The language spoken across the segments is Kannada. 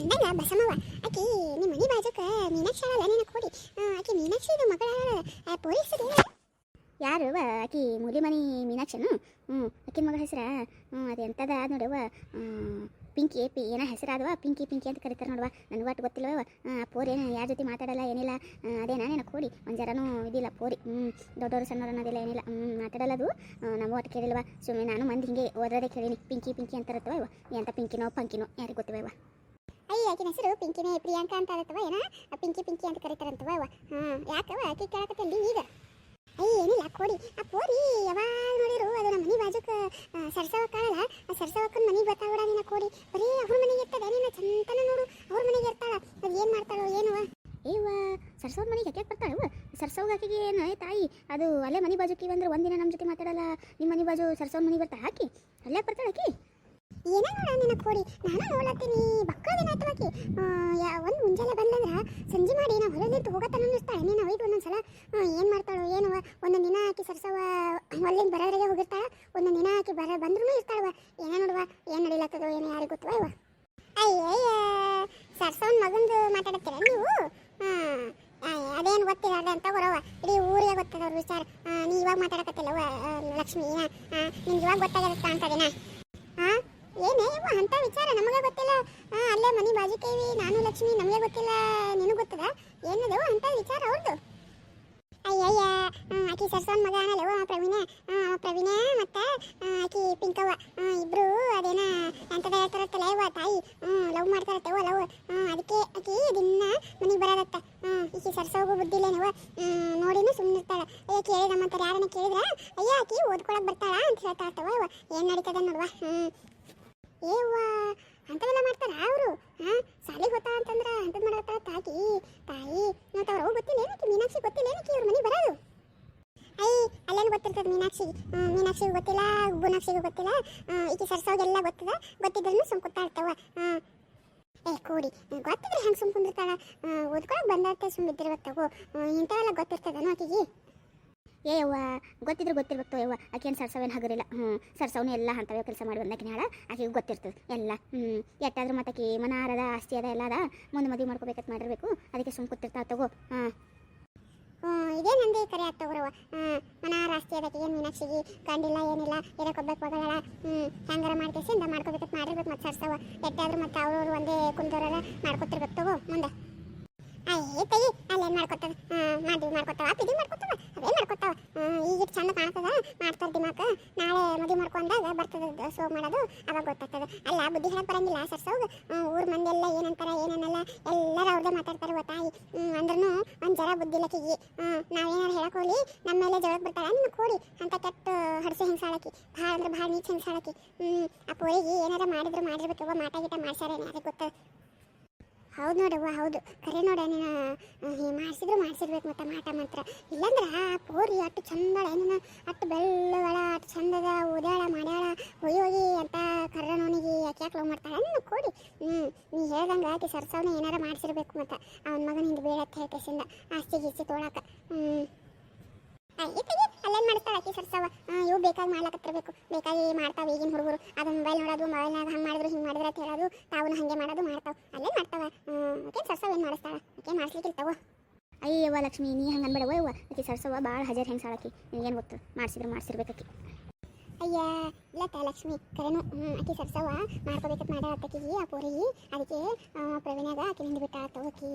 ಅಂದಂಗ ಬಸಮ್ಮವ ಆಕಿ, ನಿಮ್ಮ ಮನೆ ಬಾಜುಕ ಮೀನಾಕ್ಷಿ ಅಲ್ಲ ನಿನ್ನ ಕೊಡಿ. ಆಕಿ ಮೀನಾಕ್ಷಿದು ಮಗಳ ಪೊಲೀಸ್ ಯಾರು ಆಕಿ ಮೂಲಿ ಮನಿ ಮೀನಾಕ್ಷಿನು? ಹ್ಞೂ ಆಕಿನ ಮಗಳ ಹೆಸರ ಹ್ಞೂ ಅದು ಎಂಥದ ನೋಡವ್ವ ಪಿಂಕಿ ಪಿ, ಏನೋ ಹೆಸರಾದವ ಪಿಂಕಿ ಪಿಂಕಿ ಅಂತ ಕರೀತಾರೆ ನೋಡುವ ನನಗೆ ಒಟ್ಟು ಗೊತ್ತಿಲ್ಲವ ಪೋರಿ ಏನು, ಯಾರ ಜೊತೆ ಮಾತಾಡಲ್ಲ, ಏನಿಲ್ಲ. ಅದೇ ನಿನ್ನ ಕೊಡಿ? ಒಂದು ಜರನೂ ಇದಿಲ್ಲ, ಪೋರಿ. ಹ್ಞೂ ದೊಡ್ಡವರು ಸಣ್ಣವರು ಅನ್ನೋದಿಲ್ಲ ಏನಿಲ್ಲ. ಹ್ಞೂ ಮಾತಾಡಲ್ಲ ಅದು. ನಾವು ಒಟ್ಟು ಕೇಳಿಲ್ವ. ಸುಮ್ಮನೆ ನಾನು ಮಂದಿ ಹಿಂಗೆ ಓದೋದೇ ಕೇಳೀನಿ. ಪಿಂಕಿ ಪಿಂಕಿ ಅಂತಾರತ್ತವ ಇವ ಎಂಥ ಪಿಂಕಿನೋ, ಪಂಕಿನೋ, ಯಾರಿಗೆ ಗೊತ್ತಿವ ಇವ ಅಯ್ಯ, ಆಕಿನ ಹೆಸರು ಪಿಂಕಿನೇ, ಪ್ರಿಯಾಂಕಾ ಅಂತ ಆಗತ್ತವ ಏನ? ಪಿಂಕಿ ಪಿಂಕಿ ಅಂತ ಕರೀತಾರಂತವ ಅವ ಹಾಂ ಯಾಕವ ಆಕಿ ಕೇಳಕತ್ತಲ್ಲಿ ಈಗ? ಅಯ್ಯ, ಏನಿಲ್ಲ, ಕೊಡಿ. ಆ ಪೋರಿ ಯಾವಾಗ ನೋಡಿರು ಅದು ನಮ್ಮ ಮನೆ ಬಾಜುಕ ಸರ್ಸವ ಕಾಳಲ್ಲ. ಆ ಸರ್ಸವಕ್ಕನ ಮನೆಗೆ ಬರ್ತಾವಡ ನಿನ್ನ ಕೋಡಿ. ಬರೀ ಅವ್ರ ಮನೆಗೆ ಇರ್ತದೆ ನಿನ್ನ ಚಂತನ ನೋಡು. ಅವ್ರ ಮನೆಗೆ ಇರ್ತಾಳ. ಅದು ಏನು ಮಾಡ್ತಾಳೋ ಏನವ ಏವ ಸರ್ಸವ್ರ ಮನೆಗೆ ಯಾಕೆ ಬರ್ತಾಳವ ಸರ್ಸವ್ ಆಕಿಗೆ ಏನು ತಾಯಿ, ಅದು ಅಲ್ಲೇ ಮನೆ ಬಾಜುಕಿ ಬಂದ್ರೆ ಒಂದಿನ ನಮ್ಮ ಜೊತೆ ಮಾತಾಡಲ್ಲ? ನಿಮ್ಮ ಮನೆ ಬಾಜು ಸರ್ಸವ್ರ ಮನೆಗೆ ಬರ್ತಾಳ ಹಾಕಿ ಅಲ್ಲೇ ಬರ್ತಾಳ ಆಕಿ? ಏನ ನೋಡ ನಿನ್ನ ಕೋಡಿ ನಾನು ನೋಡತ್ತೀನಿ ಬಕ್ಕದಿನ ಆತವಾಕಿ ಒಂದು ಮುಂಜಾನೆ ಬಂದಂದ್ರ ಸಂಜೆ ಮಾಡಿ ನಾ ಹೊಲದಿಂದ ಹೋಗತ್ತಾನ ಅನ್ನಿಸ್ತಾಳೆ ನೀನು ಒಯ್ದು ಒಂದೊಂದ್ಸಲ ಏನು ಮಾಡ್ತಾಳೋ ಏನು, ಒಂದೊಂದು ದಿನ ಆಕಿ ಸರ್ಸವ ಹೊಲಿಂದ ಬರೋರಿಗೆ ಹೋಗಿರ್ತಾಳ. ಒಂದೊಂದು ದಿನ ಆಕಿ ಬರ ಬಂದ್ರೂ ಇರ್ತಾಳವ ಏನ ನೋಡುವ, ಏನು ನಡೀಲತ್ತದೋ, ಏನೋ ಯಾರಿಗೆ ಗೊತ್ತವ ಇವ ಅಯ್ಯಯ್ಯ, ಸರ್ಸವನ್ ಮಗಂದು ಮಾತಾಡತ್ತೀರ ನೀವು? ಹಾಂ ಅದೇನು ಗೊತ್ತಿಲ್ಲ, ಅದೇ ಅಂತ ಬರೋವ ಇಡೀ ಊರಿಗೆ ಗೊತ್ತದ ಅವ್ರ ವಿಚಾರ. ನೀ ಇವಾಗ ಮಾತಾಡಕತ್ತಿಲ್ಲವ ಲಕ್ಷ್ಮಿ ನಿಮ್ಗೆ ಇವಾಗ ಗೊತ್ತಾಗಿರುತ್ತಾ ಹಾ ಇವ ಅಂತ ವಿಚಾರ ನಮಗೆ ಗೊತ್ತಿಲ್ಲ. ಅಲ್ಲೇ ಮನಿ ಬಾಜುಕೇವಿ, ನಾನು ಲಕ್ಷ್ಮಿ, ನಮಗೆ ಗೊತ್ತಿಲ್ಲ, ನಿನಗೆ ಗೊತ್ತದ? ಏನದವ ಅಂತ ವಿಚಾರ ಅವ್ರದ್ದು ಅಯ್ಯಯ್ಯ ಆಕಿ ಸರ್ಸೋನ್ ಮಗ ಅನ್ನಲ್ಲವ ಪ್ರವೀಣ. ಪ್ರವೀಣ ಮತ್ತ ಆಕಿ ಪಿಂಕವ್ವ. ಇಬ್ರು ಅದೇನ ಎಂತದ ಹೇಳ್ತಾರತ್ತಲ್ಲ ಇವ ತಾಯಿ. ಲವ್ ಮಾಡ್ತಾರತ್ತವ ಲವ್. ಅದಕ್ಕೆ ಆಕಿ ದಿನ ಮನಿಗೆ ಬರೋದತ್ತ. ಈಕಿ ಸರ್ಸೋಗು ಬುದ್ಧಿಲ್ಲೇನವ ನೋಡಿನೂ ಸುಮ್ಮನಿರ್ತಾಳ ಅಯ್ಯ ಕೇಳಿದಮ್ಮಂತಾರೆ ಯಾರನ್ನ ಕೇಳಿದ್ರ? ಅಯ್ಯ, ಆಕಿ ಓದ್ಕೊಳಕ್ ಬರ್ತಾಳ ಅಂತ ಹೇಳ್ತಾ ಇರ್ತವ ಏನ್ ನಡೀತದ ನೋಡುವ? ಹ್ಮ್. ಏವ್ವ, ಅಂಥವೆಲ್ಲ ಮಾಡ್ತಾರ ಅವರು? ಹಾ ಸಾಲಿಗೆ ಹೋತಾ ಅಂತಂದ್ರ ಅಂಥದ್ದು ಮಾಡತ್ತ ತಾಕಿ ತಾಯಿ ಮತ್ತೆ ಅವ್ರು ಗೊತ್ತಿಲ್ಲ ಏನಕ್ಕೆ? ಮೀನಾಕ್ಷಿ ಗೊತ್ತಿಲ್ಲ ಏನಕ್ಕೆ ಇವ್ರ ಮನೆಗೆ ಬರೋದು? ಐ, ಅಲ್ಲೇನು ಗೊತ್ತಿರ್ತದೆ ಮೀನಾಕ್ಷಿಗೆ ಮೀನಾಕ್ಷಿಗೂ ಗೊತ್ತಿಲ್ಲ, ಗುಣಾಕ್ಷಿಗೂ ಗೊತ್ತಿಲ್ಲ. ಈಕೆ ಸರ್ಸೋಗೆಲ್ಲ ಗೊತ್ತದ? ಗೊತ್ತಿದ್ರು ಸುಮ್ ಕೂತಾಳ್ತವ ಹ್ಮ್ ಏ, ಕೂಡಿ, ಗೊತ್ತಿದ್ರೆ ಹೆಂಗೆ ಸುಮ್ ಕುಂದಿರ್ತಾಳ? ಓದ್ಕೊಳಕ್ಕೆ ಬಂದತ್ತೆ ಸುಮ್ ಇದ್ದಿರ್ಬೇಕು ಇಂಥವೆಲ್ಲ ಗೊತ್ತಿರ್ತದನು ಆಕಿಗೆ? ಏ ಯವ್ವ, ಗೊತ್ತಿದ್ರೆ ಗೊತ್ತಿರ್ಬೇಕು ಯವ್ವ. ಆಕೇನು ಸರ್ಸವೇನು ಹಗರಿಲ್ಲ. ಹ್ಞೂ ಸರ್ಸವನು ಎಲ್ಲ ಅಂತವೇ ಕೆಲಸ ಮಾಡಿ ಬಂದಾಕಿನ ಹೇಳ. ಆಕೆಗೆ ಗೊತ್ತಿರ್ತದೆ ಎಲ್ಲ. ಹ್ಞೂ ಎಟ್ಟಾದ್ರೂ ಮತ್ತಾಕಿ ಮನಾರದ ಆಸ್ತಿ ಅದ ಎಲ್ಲ ಅದ. ಮುಂದೆ ಮದುವೆ ಮಾಡ್ಕೋಬೇಕಂತ ಮಾಡಿರ್ಬೇಕು. ಅದಕ್ಕೆ ಸುಮ್ ಕೂತಿರ್ತಾ ತಗೋ. ಹಾಂ. ಇದೇ ನಂದಿ ಕರೆ ಆಗ್ತವ್ರವ ಮನಾರ ಆಸ್ತಿ ಅದಕ್ಕೆ ಏನು ಮೀನಾಕ್ಷಿಗೆ, ಗಂಡಿಲ್ಲ, ಏನಿಲ್ಲ, ಏನಕ್ಕೆ ಹೋಗ್ಬೇಕು ಹೋಗಲ್ಲ ಹ್ಞೂ ಹೆಂಗಾರ ಮಾಡ್ಕೇಸಿ ಇಂದ ಮಾಡ್ಕೋಬೇಕಂತ ಮಾಡಿರ್ಬೇಕು ಮತ್ತೆ ಸರ್ಸವ ಎಟ್ಟಾದ್ರೂ ಮತ್ತೆ ಅವ್ರವ್ರು ಒಂದೇ ಕುಂದವರೆಲ್ಲ ಮಾಡ್ಕೊತಿರ್ಬೇಕು ತಗೋ ಮುಂದೆ. ತಗಿ ಅಲ್ಲೇನ್ ಮಾಡ್ಕೊತಾವ? ಮದುವೆ ಮಾಡ್ಕೊತಾವ ಪಿದಿ ಮಾಡ್ಕೊತಾವ, ಅವೇ ಮಾಡ್ಕೊತಾವ? ಈಗ ಚಂದ ಕಾಣ್ತದ ಮಾಡ್ತಾರ ದಿಮಾಕ ನಾಳೆ ಮದುವೆ ಮಾಡ್ಕೊಂಡಾಗ ಬರ್ತದ ಸೋ ಮಾಡೋದು, ಅವಾಗ ಗೊತ್ತಾಗ್ತದ. ಅಲ್ಲ, ಬುದ್ಧಿ ಹೇಳಕ್ ಬರಂಗಿಲ್ಲ ಸರ್ಸೋಗ ಊರ್ ಮಂದಿ ಎಲ್ಲ ಏನಂತಾರ, ಏನನ್ನಲ್ಲ, ಎಲ್ಲರೂ ಅವ್ರದೇ ಮಾತಾಡ್ತಾರೆ ಗೊತ್ತಾಯಿ ಅಂದ್ರೂ ಒಂದು ಜರ ಬುದ್ಧಿ ಇಲ್ಲಕಿಗಿ ನಾವೇನಾರು ಹೇಳಕ್ ಹೋಗ್ಲಿ ನಮ್ಮ ಮೇಲೆ ಜಗಳಕ್ಕೆ ಬರ್ತಾಳ ನಿನ್ನ ಕೋಡಿ, ಅಂತ ಕೆಟ್ಟ ಹಡ್ಸೆ ಹಿಂಸಾಳಕಿ ಭಾಳ ಅಂದ್ರೆ ಭಾಳ ನೀಚ್ ಹಿಂಸಾಳಕಿ ಆ ಪೋರಿಗೆ ಏನಾರ ಮಾಡಿದ್ರು ಮಾಡಿರ್ಬೇಕು ಮಾಟ ಗೀಟ ಮಾಡ್ಸಾರೇನೆ ಅದಕ್ಕೆ ಗೊತ್ತದ ಹೌದು ನೋಡವ್ವ, ಹೌದು. ಕರೆ ನೋಡ, ನೀನು ಹೀಗೆ ಮಾಡಿಸಿದ್ರು ಮಾಡಿಸಿರ್ಬೇಕು ಮತ್ತೆ ಮಾಟ ಮಾತ್ರ. ಇಲ್ಲಾಂದ್ರೆ ಆ ಪೋರಿ ಅಟ್ಟು ಚಂದಳ, ಏನೇನು ಅಟ್ಟು ಬೆಳ್ಳಗಳ ಅಟ್ಟು ಚಂದದ ಓದ್ಯಾಳ ಮಾಡ್ಯಾಳ, ಹೋಗಿ ಹೋಗಿ ಅಂತ ಕರ್ರನವನಿಗೆ ಯಾಕೆ ಯಾಕೆ ಲವ್ ಮಾಡ್ತಾಳೆ ನೀನು ಕೊಡಿ ಹ್ಞೂ ನೀ ಹೇಳ್ದಂಗೆ ಆಕೆ ಸರ್ಸವನ್ನ ಏನಾರ ಮಾಡಿಸಿರ್ಬೇಕು ಮತ್ತೆ. ಅವನ ಮಗನ ಹಿಂದೆ ಬೇಡತ್ತೆ ಹೇಳ್ಕೇಸಿಂದ ಆಸ್ತಿ ಗೀಸ್ತಿ ತೋಳಕ್ಕೆ ಹ್ಞೂ ಅಯ್ಯ ತೆಗಿ ಅಲ್ಲೇನು ಮಾಡ್ತಾಳೆ ಅಕ್ಕಿ ಸರ್ಸವ ಇವು ಬೇಕಾಗಿ ಮಾಡ್ಲಕತ್ತಿರಬೇಕು ಬೇಕಾಗಿ ಮಾಡ್ತಾವ ಈಗಿನ ಹುಡುಗರು. ಅದು ಮೊಬೈಲ್ ನೋಡೋದು ಮೊಬೈಲ್ನಾಗ ಹಂಗೆ ಮಾಡಿದ್ರು, ಹಿಂಗೆ ಮಾಡಿದ್ರೆ ಅಂತ ಹೇಳೋದು ತಾವು ಹಂಗೆ ಮಾಡೋದು, ಮಾಡ್ತಾವ. ಅಲ್ಲೇನು ಮಾಡ್ತಾವ? ಆಕೆ ಸರ್ಸವ ಏನು ಮಾಡಿಸ್ತಾಳ? ಆಕೆ ಇರ್ತಾವ ಅಯ್ಯವ್ವ ಲಕ್ಷ್ಮಿ, ನೀ ಹಂಗೆ ಅನ್ಬೇಡವ ಯವ್ವ ಆಕೆ ಸರ್ಸವ ಭಾಳ ಹಜಾರ್ ಹೆಂಗೆ ಸಾಳಕಿ ನಿನಗೇನು ಗೊತ್ತು? ಮಾಡಿಸಿದ್ರೆ, ಮಾಡಿಸಿರ್ಬೇಕು ಅಯ್ಯ ಇಲ್ಲತ್ತ ಲಕ್ಷ್ಮಿ, ಕರೆನು. ಆಕಿ ಸರ್ಸವ ಮಾಡ್ಕೋಬೇಕಂತ ಮಾಡ ಅತ್ತಕಿಗಿ ಆ ಪೋರಿಗೆ. ಅದಕ್ಕೆ ಪ್ರವೀಣಾಗ ಆಕಿ ನಿಂದು ಬಿಟ್ಟ, ತಗೋಕಿ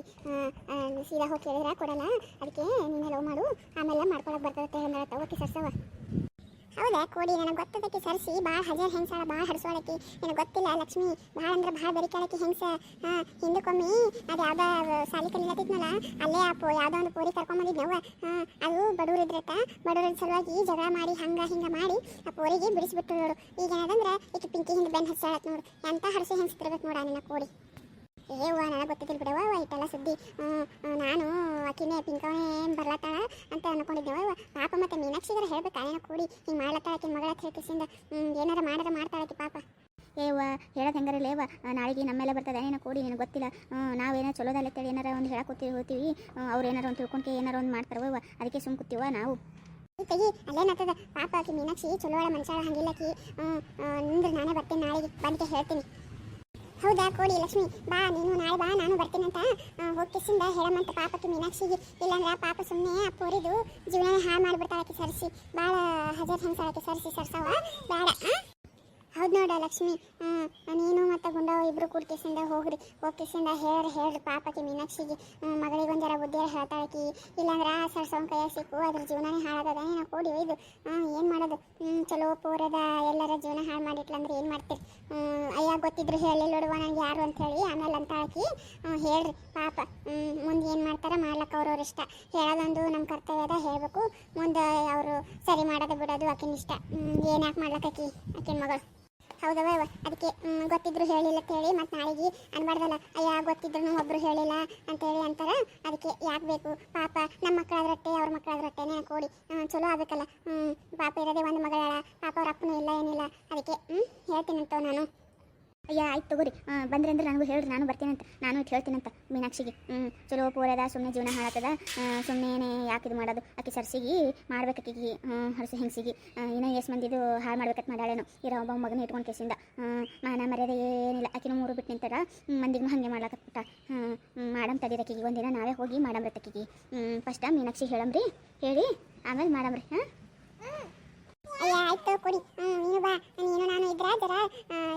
ಸೀದಾ ಹೋಗಿ ಕೇಳಿದ್ರೆ, ಕೊಡಲ್ಲ. ಅದಕ್ಕೆ ನೀನೇ ಲವ್ ಮಾಡು. ಆಮೇಲೆ ಮಾಡ್ಕೊಳಕ್ ಬರ್ತದೆ ಹೇಳ ತಗೋಕಿ ಸರ್ಸವ ಹೌದಾ? ಕೋಡಿ, ನನಗೆ ಗೊತ್ತದಕ್ಕೆ ಸರ್ಸಿ ಭಾಳ ಹಜಾರ್ ಹೆಂಗ್ಸಾಳ ಭಾಳ ಹರಿಸೋದಕ್ಕೆ ನನಗೆ ಗೊತ್ತಿಲ್ಲ ಲಕ್ಷ್ಮಿ ಭಾಳ ಅಂದ್ರೆ ಭಾಳ ಬರಿಕಾಳಕಿ ಹೆಂಗ್ಸ? ಹಾಂ, ಹಿಂದಕ್ಕೊಮ್ಮೆ ಅದು ಯಾವುದೋ ಸಾಲಿ ಕಲಿಲತ್ತಿದ್ನಲ್ಲ ಅಲ್ಲೇ ಆ ಪೋ ಯಾವುದೋ ಒಂದು ಪೋರಿ ಕರ್ಕೊಂಬಂದಿದ್ನವ ಹಾಂ, ಅದು ಬಡವ್ರು ಇದ್ರಕ್ಕ. ಬಡವ್ರ ಸಲುವಾಗಿ ಜಗಳ ಮಾಡಿ, ಹಂಗ ಹಿಂಗೆ ಮಾಡಿ, ಆ ಪೋರಿಗೆ ಬಿಡಿಸ್ಬಿಟ್ಟು ನೋಡು. ಈಗ ಏನದಂದ್ರೆ ಈಗ ಪಿಂಕಿ ಹಿಂದೆ ಬೆನ್ನು ಹಚ್ಚಾಳತ್ ನೋಡು. ಎಂತ ಹರಸಿ ಹೆಂಗ್ಸ್ತಿರ್ಬೇಕು ನೋಡ ನಿನ್ನ ಕೋಡಿ. ಏವ್ವ ನನಗೆ ಗೊತ್ತಿದ್ದಿಲ್ಲ ಬಿಡವ ಇಟ್ಟೆಲ್ಲ ಸುದ್ದಿ. ನಾನು ಆಕಿನೇ, ಪಿಂಕವನೇ ಬರ್ಲತ್ತಾಳ ಅಂತ ಅನ್ಕೊಂಡಿದ್ದೆವ ಪಾಪ ಮತ್ತೆ ಮೀನಾಕ್ಷಿಗರ ಹೇಳ್ಬೇಕು? ಏನೋ ಕೂಡಿ. ಹಿಂಗೆ ಮಾಡ್ಲತ್ತಾಳ ಆಕಿನ ಮಗಳ ಹೇಳ್ಕಿಸಿಂದ ಏನಾರ ಮಾಡಾರ ಮಾಡ್ತಾಳಕಿ ಪಾಪ. ಏವ ಹೇಳೋದು ಹೆಂಗಾರ ಲೇವ ನಾಳೆಗೆ ನಮ್ಮೆಲ್ಲ ಬರ್ತದೆ, ಏನೋ ಕೂಡಿ, ನಿನಗೆ ಗೊತ್ತಿಲ್ಲ. ನಾವೇನೋ ಚಲೋದಲ್ಲ ಅಂತೇಳಿ ಏನಾರ ಒಂದು ಹೇಳಕೋತಿ ಹೋಗ್ತೀವಿ. ಅವ್ರು ಏನಾರ ಒಂದು ತಿಳ್ಕೊಂಡ್ಕೆ ಏನಾರ ಒಂದು ಮಾಡ್ತಾರವ ಅದಕ್ಕೆ ಸುಮ್ ಕೂತೀವ ನಾವು? ತೆಗಿ ಅಲ್ಲೇನಾಗ್ತದ ಪಾಪ ಆಕಿ ಮೀನಾಕ್ಷಿ ಚಲೋ ಮನುಷ್ಯ ಹಂಗಿಲ್ಲಕಿ ನಿಂದ್ರೆ ನಾನೇ ಬರ್ತೇನೆ, ನಾಳೆಗೆ ಬಂದ್ಕೆ ಹೇಳ್ತೀನಿ. ಹೌದಾ, ಕೋಡಿ ಲಕ್ಷ್ಮಿ. ಬಾ, ನೀನು ನಾಳೆ ಬಾ, ನಾನು ಬರ್ತೀನಂತ ಹೋಗ್ತಿಸಿಂದ ಹೇಳಮ್ಮಂತ ಪಾಪಕ್ಕೆ ಮೀನಾಕ್ಷಿಗೆ. ಇಲ್ಲಾಂದ್ರೆ ಪಾಪ ಸುಮ್ಮನೆ ಆ ಪೋರಿದು ಜೀವನ ಹಾಳು ಮಾಡಿಬಿಡ್ತಾಳಕ್ಕೆ ಸರಿಸಿ. ಭಾಳ ಹಜಾರ್ ಹೆಂಗ್ಸಾಳಕ್ಕೆ ಸರಿಸಿ, ಸರ್ಸವ. ಬೇಡ? ಹೌದು ನೋಡ ಲಕ್ಷ್ಮಿ. ಹ್ಞೂ ನೀನು ಮತ್ತು ಗುಂಡವ ಇಬ್ರು ಕೂಡ್ಕೇಸಿಂದ ಹೋಗ್ರಿ. ಹೋಗ್ಕೇಸಿಂದ ಹೇಳ್ರಿ ಹೇಳ್ರಿ ಪಾಪಕ್ಕೆ ಮೀನಾಕ್ಷಿಗೆ. ಮಗಳಿಗೆ ಒಂದರ ಬುದ್ಧಿ ಹೇಳ್ತಾಳಕಿ. ಇಲ್ಲಾಂದ್ರೆ ಆ ಸರ್ ಕೈಯಾಗ ಸಿಕ್ಕು, ಅದ್ರ ಜೀವನನೇ ಹಾಳಾಗದ ನಾ ಕೂಡಿ ಒಯ್ದು. ಏನು ಮಾಡೋದು? ಚಲೋ ಪೂರದ ಎಲ್ಲರ ಜೀವನ ಹಾಳು ಮಾಡಿಟ್ಲಂದ್ರೆ ಏನು ಮಾಡ್ತೀರಿ? ಅಯ್ಯ ಗೊತ್ತಿದ್ರು ಹೇಳಿ ನೋಡುವ ನನಗೆ ಯಾರು ಅಂತ ಹೇಳಿ ಆಮೇಲೆ ಅಂತ ಹಾಕಿ ಹೇಳ್ರಿ ಪಾಪ. ಮುಂದೆ ಏನು ಮಾಡ್ತಾರೆ ಮಾಡ್ಲಕ್ಕೆ ಅವ್ರವ್ರ ಇಷ್ಟ. ಹೇಳೋದೊಂದು ನಮ್ಮ ಕರ್ತವ್ಯದ ಹೇಳಬೇಕು. ಮುಂದೆ ಅವರು ಸರಿ ಮಾಡೋದು ಬಿಡೋದು ಆಕಿನ ಇಷ್ಟ. ಏನು ಯಾಕೆ ಮಾಡ್ಲಕ್ಕಾಕಿ ಆಕಿನ ಮಗಳು? ಹೌದವ. ಅದಕ್ಕೆ ಗೊತ್ತಿದ್ರು ಹೇಳಿಲ್ಲ ಅಂತ ಹೇಳಿ, ಮತ್ತೆ ನಾಳೆಗೆ ಅನ್ಬಾರ್ದಲ್ಲ. ಅಯ್ಯ ಗೊತ್ತಿದ್ರು ಒಬ್ರು ಹೇಳಿಲ್ಲ ಅಂತೇಳಿ ಅಂತಾರ. ಅದಕ್ಕೆ ಯಾಕೆ ಬೇಕು? ಪಾಪ ನಮ್ಮ ಮಕ್ಕಳಾದ್ರಟ್ಟೆ ಅವ್ರ ಮಕ್ಕಳಾದ್ರಟ್ಟೆನೆ ಕೊಡಿ ಚಲೋ ಆಗಬೇಕಲ್ಲ ಪಾಪ ಇರೋದೇ ಒಂದು ಮಗಳ ಪಾಪ ಅವ್ರ ಅಪ್ಪನೂ ಇಲ್ಲ, ಏನಿಲ್ಲ. ಅದಕ್ಕೆ ಹ್ಞೂ ಹೇಳ್ತೀನಂತ ನಾನು. ಅಯ್ಯ, ಆಯ್ತು ತಗೋರಿ. ಬಂದ್ರೆ ಅಂದ್ರೆ ನನಗೂ ಹೇಳ್ರಿ, ನಾನು ಬರ್ತೀನಂತ. ನಾನು ಇಟ್ಟು ಹೇಳ್ತೀನಂತ ಮೀನಾಕ್ಷಿಗೆ. ಹ್ಞೂ ಚಲೋ ಪೂರದ ಸುಮ್ಮನೆ ಜೀವನ ಹಾಳಾತದ ಸುಮ್ಮನೆ ಯಾಕೆ ಇದು ಮಾಡೋದು? ಆಕೆ ಸರ್ಸಿಗೆ ಮಾಡ್ಬೇಕಾಕಿಗೆ ಹರಸು ಹೆಂಗಸಿಗೆ. ಇನ್ನೂ ಎಷ್ಟು ಮಂದಿದು ಹಾಳು ಮಾಡ್ಬೇಕಂತ ಮಾಡ್ಯಾಳೇನು. ಇರೋ ಒಬ್ಬ ಮಗನ ಇಟ್ಕೊಂಡು ಕೇಸಿಂದ. ಮಾನ ಮರ್ಯಾದೆ ಏನಿಲ್ಲ. ಆಕಿನೂ ಮೂರು ಬಿಟ್ಟು ನಿಂತಾರ ಮಂದಿಗೂ ಹಾಗೆ ಹ್ಞೂ ಮಾಡಮ್ ತಡೀರಕ್ಕಿಗೆ ಒಂದಿನ ನಾವೇ ಹೋಗಿ ಮಾಡಮ್ರತಕ್ಕಿಗೆ ಫಸ್ಟ್ ಮೀನಾಕ್ಷಿ ಹೇಳಮ್ರಿ. ಹೇಳಿ. ಆಮೇಲೆ ಮಾಡಮ್ರಿ, ಹಾಂ? ಅಯ್ಯ ಆಯ್ತು ಕೊಡಿ. ನೀನು ಬಾ. ನೀನು, ನಾನು ಇದ್ರ ಜರ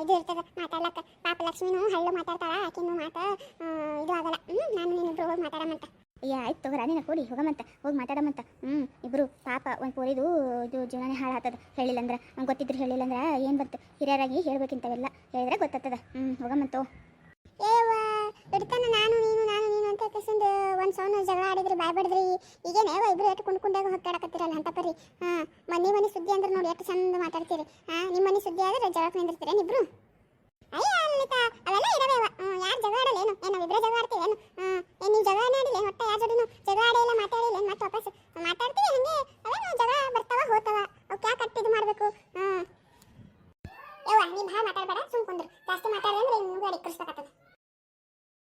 ಇದು ಇರ್ತದ, ಮಾತಾಡ್ಲಕ್ಕ. ಪಾಪ ಲಕ್ಷ್ಮಿನೂ ಹಳ್ಳು ಮಾತಾಡ್ತಾಳ, ಆಕಿನೂ ಮಾತ ಇದು ಆಗಲ್ಲ. ಹ್ಞೂ ನಾನು ನೀನಿಬ್ರು ಹೋಗಿ ಮಾತಾಡಮಂತ. ಅಯ್ಯ ಆಯ್ತು ತಗೋರ ನೀನು ಕೊಡಿ, ಹೋಗಮಂತ, ಹೋಗಿ ಮಾತಾಡಮಂತ. ಹ್ಞೂ ಇಬ್ರು ಪಾಪ ಒಂದು ಪೂರಿದು ಇದು ಜೀವನ ಹಾಳು ಆಗ್ತದ ಹೇಳಿಲ್ಲ ಅಂದ್ರೆ ಗೊತ್ತಿದ್ರು ಹೇಳಿಲ್ಲ ಅಂದ್ರೆ ಏನು ಬರ್ತ ಹಿರಿಯರಾಗಿ ಹೇಳ್ಬೇಕಿಂತವೆಲ್ಲ ಹೇಳಿದ್ರೆ ಗೊತ್ತಾಗ್ತದ. ಹ್ಞೂ ಹೋಗಮಂತೋ ಏವ ನಾನು ನೀನು ಕಸಿಂದ ಒಂದು ಸೌನ ಜಗಳ ಆಡಿದ್ರಿ, ಬಾಯ್ ಬಡಿದ್ರಿ, ಈಗೇನೆ ಇಬ್ರು ಎಷ್ಟು ಕುಂಡ್ಕೊಂಡಾಗ ಹೊತ್ತಾಡಕತ್ತಿರಲ್ಲ ಅಂತ ಪರಿ. ಹಾ ಮನೆ ಮನೆ ಸುದ್ದಿ ಅಂದ್ರೆ ನೋಡಿ ಎಷ್ಟು ಚಂದ ಮಾತಾಡ್ತೀರಿ. ಹಾ ನಿಮ್ಮ ಮನೆ ಸುದ್ದಿ ಆದ್ರೆ ಜಗಳಕ್ಕೆ ನಿಂದಿರ್ತೀರ ನಿಬ್ರು ಅಯ್ಯ ಇರವೇವ ಯಾರು ಜಗಳ ಆಡಲ್ಲ ಏನು? ಇಬ್ಬರೇ ಜಗಳ ಆಡ್ತೀವಿ ಏನು? ಏನು ನೀವು ಜಗಳ ಆಡಿಲ್ಲ ಹೊಟ್ಟೆ ಯಾರ ಜೋಡಿನು ಜಗಳ ಆಡಿಲ್ಲ ಮಾತಾಡಿಲ್ಲ ಮತ್ತೆ ವಾಪಸ್